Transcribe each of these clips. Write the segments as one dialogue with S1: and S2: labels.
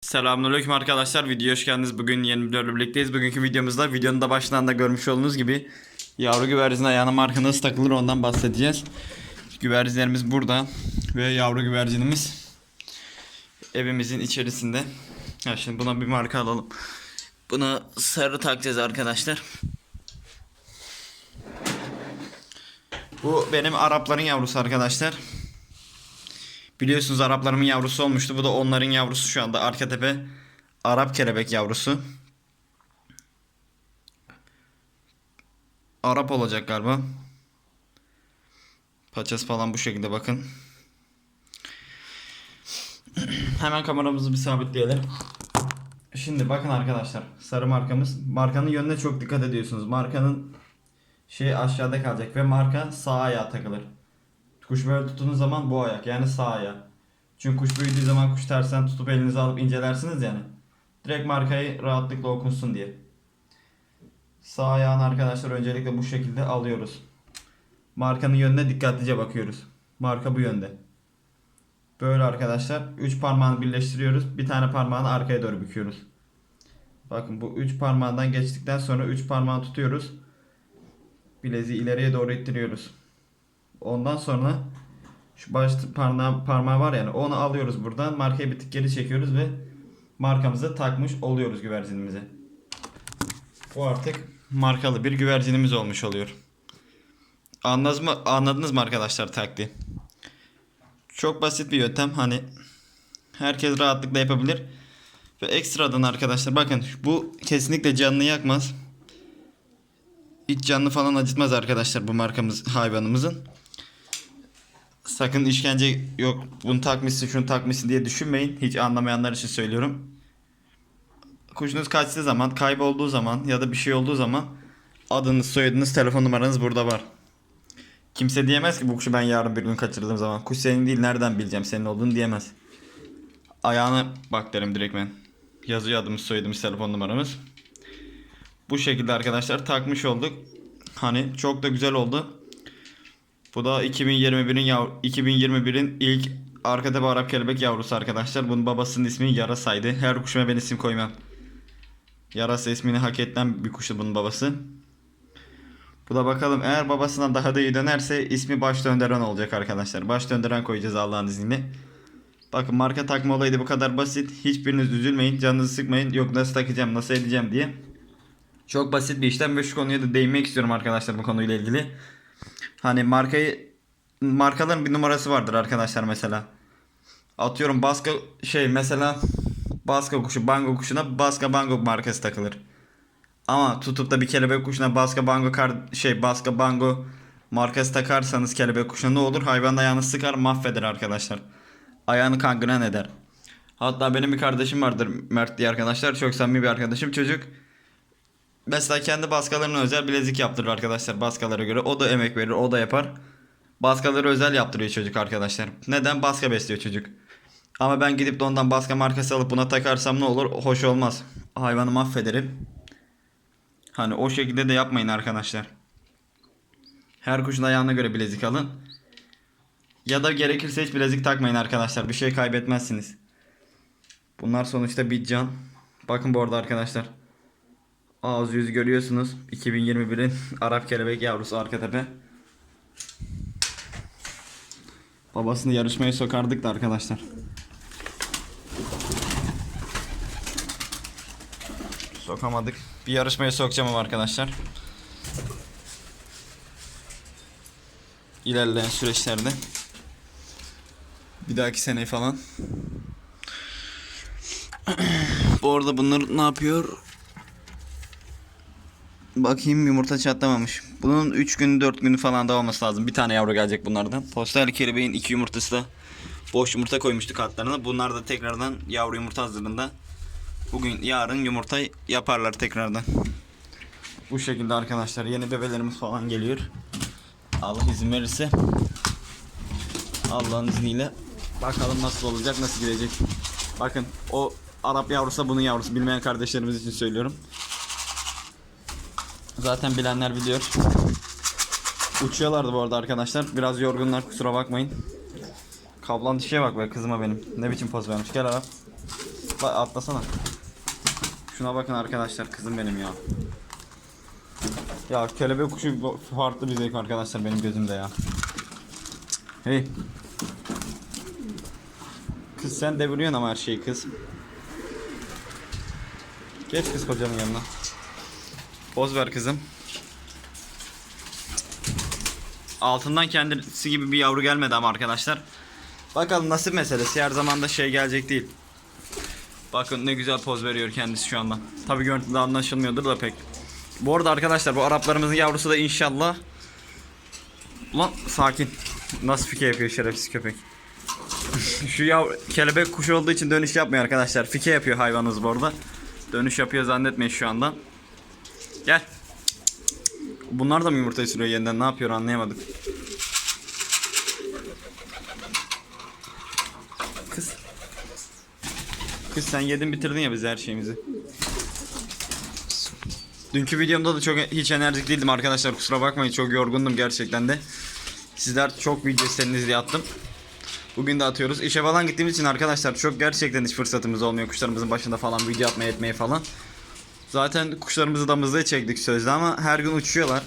S1: Selamünaleyküm arkadaşlar. Videoya hoş geldiniz. Bugün yeni bir videoyla birlikteyiz. Bugünkü videomuzda videonun da başından da görmüş olduğunuz gibi yavru güvercin ayağına marka nasıl takılır ondan bahsedeceğiz. Güvercinlerimiz burada ve yavru güvercinimiz evimizin içerisinde. Ya şimdi buna bir marka alalım. Buna sarı takacağız arkadaşlar. Bu benim Arapların yavrusu arkadaşlar. Biliyorsunuz Araplarımın yavrusu olmuştu. Bu da onların yavrusu şu anda. Arka tepe Arap kelebek yavrusu. Arap olacak galiba. Paçası falan bu şekilde bakın. Hemen kameramızı bir sabitleyelim. Şimdi bakın arkadaşlar. Sarı markamız. Markanın yönüne çok dikkat ediyorsunuz. Markanın şey aşağıda kalacak ve marka sağ ayağa takılır. Kuş böyle tuttuğunuz zaman bu ayak yani sağ ayağı. Çünkü kuş büyüdüğü zaman kuş tersten tutup elinize alıp incelersiniz yani. Direkt markayı rahatlıkla okunsun diye. Sağ ayağını arkadaşlar öncelikle bu şekilde alıyoruz. Markanın yönüne dikkatlice bakıyoruz. Marka bu yönde. Böyle arkadaşlar 3 parmağını birleştiriyoruz. Bir tane parmağını arkaya doğru büküyoruz. Bakın bu 3 parmağından geçtikten sonra 3 parmağı tutuyoruz. Bileziği ileriye doğru ittiriyoruz. Ondan sonra şu baş parmağı, parmağı var yani onu alıyoruz buradan. Markayı bir tık geri çekiyoruz ve markamızı takmış oluyoruz güvercinimize. Bu artık markalı bir güvercinimiz olmuş oluyor. Anladınız mı, anladınız mı arkadaşlar taktiği? Çok basit bir yöntem. Hani herkes rahatlıkla yapabilir. Ve ekstradan arkadaşlar bakın bu kesinlikle canını yakmaz. Hiç canlı falan acıtmaz arkadaşlar bu markamız hayvanımızın. Sakın işkence yok bunu takmışsın şunu takmışsın diye düşünmeyin. Hiç anlamayanlar için söylüyorum. Kuşunuz kaçtığı zaman, kaybolduğu zaman ya da bir şey olduğu zaman adınız, soyadınız, telefon numaranız burada var. Kimse diyemez ki bu kuşu ben yarın bir gün kaçırdığım zaman. Kuş senin değil nereden bileceğim senin olduğunu diyemez. Ayağına bak derim direkt ben. Yazıyor adımız, soyadımız, telefon numaramız. Bu şekilde arkadaşlar takmış olduk. Hani çok da güzel oldu. Bu da 2021'in yav 2021'in ilk arka tepe Arap kelebek yavrusu arkadaşlar. Bunun babasının ismi Yarasa'ydı. Her kuşuma ben isim koymam. Yarasa ismini hak eden bir kuştu bunun babası. Bu da bakalım eğer babasından daha da iyi dönerse ismi baş döndüren olacak arkadaşlar. Baş döndüren koyacağız Allah'ın izniyle. Bakın marka takma olayı da bu kadar basit. Hiçbiriniz üzülmeyin, canınızı sıkmayın. Yok nasıl takacağım, nasıl edeceğim diye. Çok basit bir işlem ve şu konuya da değinmek istiyorum arkadaşlar bu konuyla ilgili. Hani markayı markaların bir numarası vardır arkadaşlar mesela. Atıyorum Baska şey mesela Baska kuşu Bango kuşuna Baska Bango markası takılır. Ama tutup da bir kelebek kuşuna Baska Bango kar şey Baska Bango markası takarsanız kelebek kuşuna ne olur? Hayvan ayağını sıkar mahveder arkadaşlar. Ayağını kangren eder. Hatta benim bir kardeşim vardır Mert diye arkadaşlar. Çok samimi bir arkadaşım. Çocuk Mesela kendi baskalarına özel bilezik yaptırır arkadaşlar baskalara göre. O da emek verir, o da yapar. Baskaları özel yaptırıyor çocuk arkadaşlar. Neden? Baska besliyor çocuk. Ama ben gidip de ondan baska markası alıp buna takarsam ne olur? Hoş olmaz. Hayvanı mahvederim. Hani o şekilde de yapmayın arkadaşlar. Her kuşun ayağına göre bilezik alın. Ya da gerekirse hiç bilezik takmayın arkadaşlar. Bir şey kaybetmezsiniz. Bunlar sonuçta bir can. Bakın bu arada arkadaşlar. Ağız yüzü görüyorsunuz. 2021'in Arap kelebek yavrusu arka tepe. Babasını yarışmaya sokardık da arkadaşlar. Sokamadık. Bir yarışmaya sokacağım arkadaşlar. İlerleyen süreçlerde. Bir dahaki sene falan. Bu arada bunlar ne yapıyor? Bakayım yumurta çatlamamış. Bunun 3 gün 4 günü falan da olması lazım. Bir tane yavru gelecek bunlardan. Postal kelebeğin 2 yumurtası da boş yumurta koymuştuk hatlarına. Bunlar da tekrardan yavru yumurta hazırlığında. Bugün yarın yumurta yaparlar tekrardan. Bu şekilde arkadaşlar yeni bebelerimiz falan geliyor. Allah izin verirse. Allah'ın izniyle. Bakalım nasıl olacak nasıl gidecek. Bakın o Arap yavrusu bunun yavrusu. Bilmeyen kardeşlerimiz için söylüyorum. Zaten bilenler biliyor. Uçuyorlardı bu arada arkadaşlar. Biraz yorgunlar kusura bakmayın. Kablan dişe bak be kızıma benim. Ne biçim poz vermiş. Gel Arap. Zıpla atlasana. Şuna bakın arkadaşlar kızım benim ya. Ya kelebek kuşu farklı bir zevk arkadaşlar benim gözümde ya. Hey. Kız sen deviriyorsun ama her şeyi kız. Geç kız kocanın yanına. Poz ver kızım. Altından kendisi gibi bir yavru gelmedi ama arkadaşlar. Bakalım nasip meselesi her zaman da şey gelecek değil. Bakın ne güzel poz veriyor kendisi şu anda. Tabi görüntüde anlaşılmıyordur da pek. Bu arada arkadaşlar bu Araplarımızın yavrusu da inşallah Ulan sakin. Nasıl fike yapıyor şerefsiz köpek. Şu yav kelebek kuşu olduğu için dönüş yapmıyor arkadaşlar. Fike yapıyor hayvanımız bu arada. Dönüş yapıyor zannetmeyin şu anda. Gel. Bunlar da mı yumurtayı sürüyor yeniden ne yapıyor anlayamadık. Kız. Kız sen yedin bitirdin ya biz her şeyimizi. Dünkü videomda da çok hiç enerjik değildim arkadaşlar kusura bakmayın çok yorgundum gerçekten de. Sizler çok video istediniz diye attım. Bugün de atıyoruz. İşe falan gittiğimiz için arkadaşlar çok gerçekten hiç fırsatımız olmuyor kuşlarımızın başında falan video atmaya etmeye falan. Zaten kuşlarımızı damızlığa çektik sözde ama her gün uçuyorlar.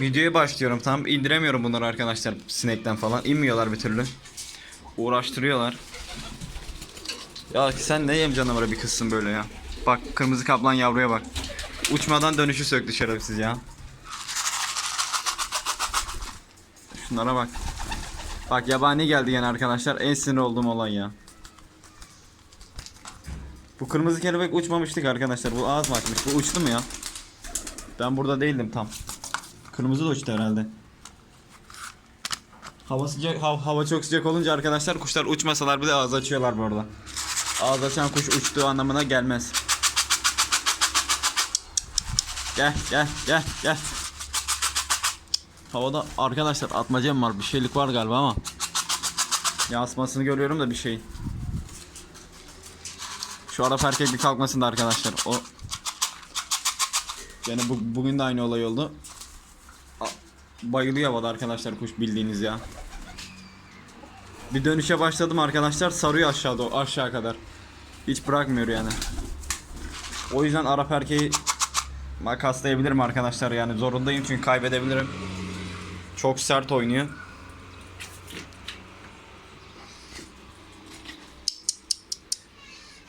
S1: Videoya başlıyorum tam indiremiyorum bunları arkadaşlar sinekten falan inmiyorlar bir türlü. Uğraştırıyorlar. Ya sen ne yem canavarı bir kızsın böyle ya. Bak kırmızı kaplan yavruya bak. Uçmadan dönüşü söktü şerefsiz ya. Şunlara bak. Bak yabani geldi gene arkadaşlar. En sinir olduğum olay ya. Bu kırmızı kelebek uçmamıştık arkadaşlar. Bu ağız mı açmış? Bu uçtu mu ya? Ben burada değildim tam. Kırmızı da uçtu herhalde. Hava sıcak, hav- hava çok sıcak olunca arkadaşlar kuşlar uçmasalar bile ağız açıyorlar bu arada. Ağız açan kuş uçtuğu anlamına gelmez. Gel gel gel gel. Havada arkadaşlar atmacam var bir şeylik var galiba ama. Yansımasını görüyorum da bir şeyin. Şu Arap erkek bir kalkmasın da arkadaşlar. O yani bu, bugün de aynı olay oldu. A- Bayılıyor havada arkadaşlar kuş bildiğiniz ya. Bir dönüşe başladım arkadaşlar sarıyor aşağıda aşağı kadar. Hiç bırakmıyor yani. O yüzden Arap erkeği makaslayabilirim arkadaşlar yani zorundayım çünkü kaybedebilirim. Çok sert oynuyor.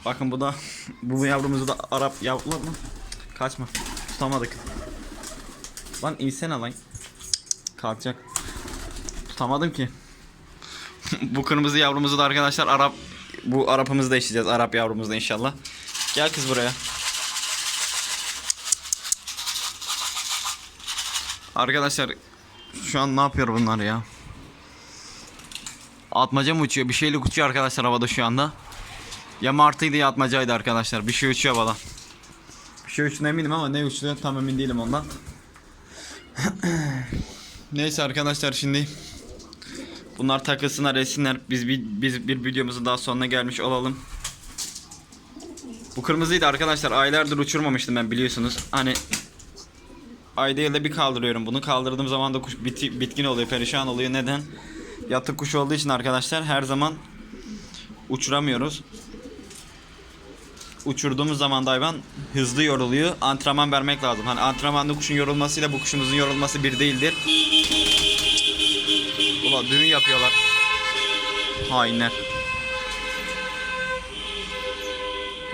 S1: Bakın bu da bu yavrumuzu da Arap yavru mı? Kaçma. Tutamadık. Lan insene lan. Kalkacak. Tutamadım ki. bu kırmızı yavrumuzu da arkadaşlar Arap bu Arap'ımızı da işleyeceğiz. Arap yavrumuzu da inşallah. Gel kız buraya. Arkadaşlar şu an ne yapıyor bunlar ya? Atmaca mı uçuyor? Bir şeyle uçuyor arkadaşlar havada şu anda. Ya martıydı ya atmacaydı arkadaşlar. Bir şey uçuyor havada. Bir şey uçtuğuna eminim ama ne uçtuğuna tam emin değilim ondan. Neyse arkadaşlar şimdi bunlar takılsınlar etsinler. Biz bir, biz bir videomuzun daha sonuna gelmiş olalım. Bu kırmızıydı arkadaşlar. Aylardır uçurmamıştım ben biliyorsunuz. Hani ayda yılda bir kaldırıyorum bunu. Kaldırdığım zaman da kuş biti- bitkin oluyor, perişan oluyor. Neden? Yatık kuş olduğu için arkadaşlar her zaman uçuramıyoruz. Uçurduğumuz zaman da hayvan hızlı yoruluyor. Antrenman vermek lazım. Hani antrenmanda kuşun yorulmasıyla bu kuşumuzun yorulması bir değildir. Ulan düğün yapıyorlar. Hainler.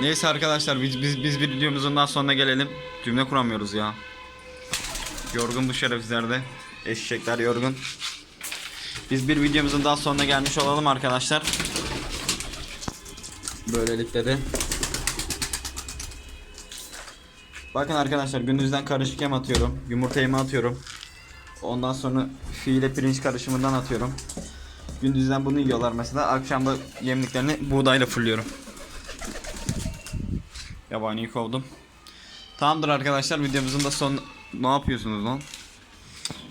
S1: Neyse arkadaşlar biz biz biz bir videomuzun daha sonuna gelelim. Cümle kuramıyoruz ya. Yorgun bu şerefsizler de. Eşekler yorgun. Biz bir videomuzun daha sonuna gelmiş olalım arkadaşlar. Böylelikle de. Bakın arkadaşlar gündüzden karışık yem atıyorum. Yumurta yemi atıyorum. Ondan sonra fiile pirinç karışımından atıyorum. Gündüzden bunu yiyorlar mesela. Akşamda yemliklerini buğdayla fulluyorum. Yabaniyi kovdum. Tamamdır arkadaşlar videomuzun da son... Ne yapıyorsunuz lan?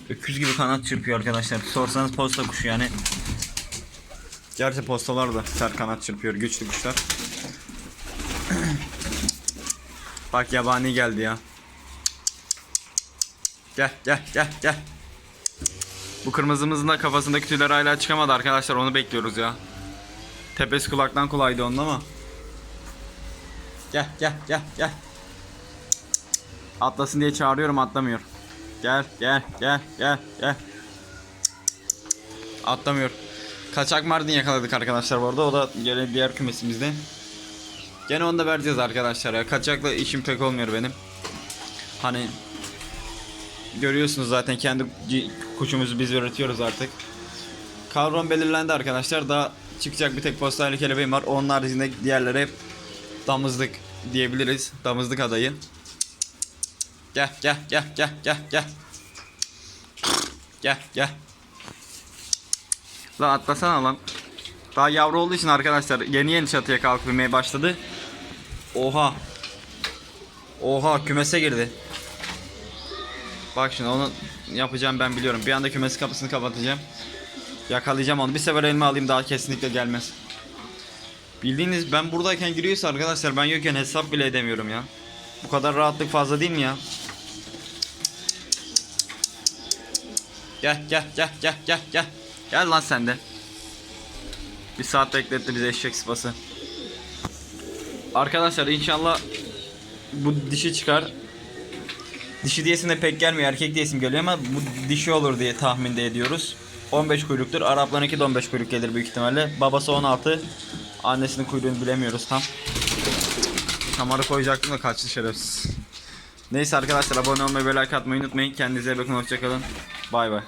S1: Öküz gibi kanat çırpıyor arkadaşlar. Sorsanız posta kuşu yani. Gerçi postalar da sert kanat çırpıyor. Güçlü kuşlar. Bak yabani geldi ya. Gel gel gel gel. Bu kırmızımızın da kafasındaki tüyler hala çıkamadı arkadaşlar. Onu bekliyoruz ya. Tepesi kulaktan kulaydı onun ama. gel gel gel gel. Atlasın diye çağırıyorum atlamıyor. Gel gel gel gel gel. Atlamıyor. Kaçak Mardin yakaladık arkadaşlar bu arada. O da gene diğer kümesimizde. Gene onu da vereceğiz arkadaşlar ya. Kaçakla işim pek olmuyor benim. Hani görüyorsunuz zaten kendi kuşumuzu biz üretiyoruz artık. Kavram belirlendi arkadaşlar. Daha çıkacak bir tek postal kelebeğim var. Onun haricinde diğerleri hep damızlık diyebiliriz. Damızlık adayı. Gel gel gel gel gel gel. Gel gel. Lan atlasana lan. Daha yavru olduğu için arkadaşlar yeni yeni çatıya kalkmaya başladı. Oha. Oha kümese girdi. Bak şimdi onu yapacağım ben biliyorum. Bir anda kümes kapısını kapatacağım. Yakalayacağım onu. Bir sefer elime alayım daha kesinlikle gelmez. Bildiğiniz ben buradayken giriyorsa arkadaşlar ben yokken hesap bile edemiyorum ya. Bu kadar rahatlık fazla değil mi ya? Gel gel gel gel gel gel. Gel lan sen de. Bir saat bekletti bize eşek sıpası. Arkadaşlar inşallah bu dişi çıkar. Dişi diyesine pek gelmiyor, erkek diyesim geliyor ama bu dişi olur diye tahmin de ediyoruz. 15 kuyruktur. Araplarınki de 15 kuyruk gelir büyük ihtimalle. Babası 16. Annesinin kuyruğunu bilemiyoruz tam. Kamarı koyacaktım da kaçtı şerefsiz. Neyse arkadaşlar abone olmayı ve like atmayı unutmayın. Kendinize iyi bakın. Hoşçakalın. Bay bay.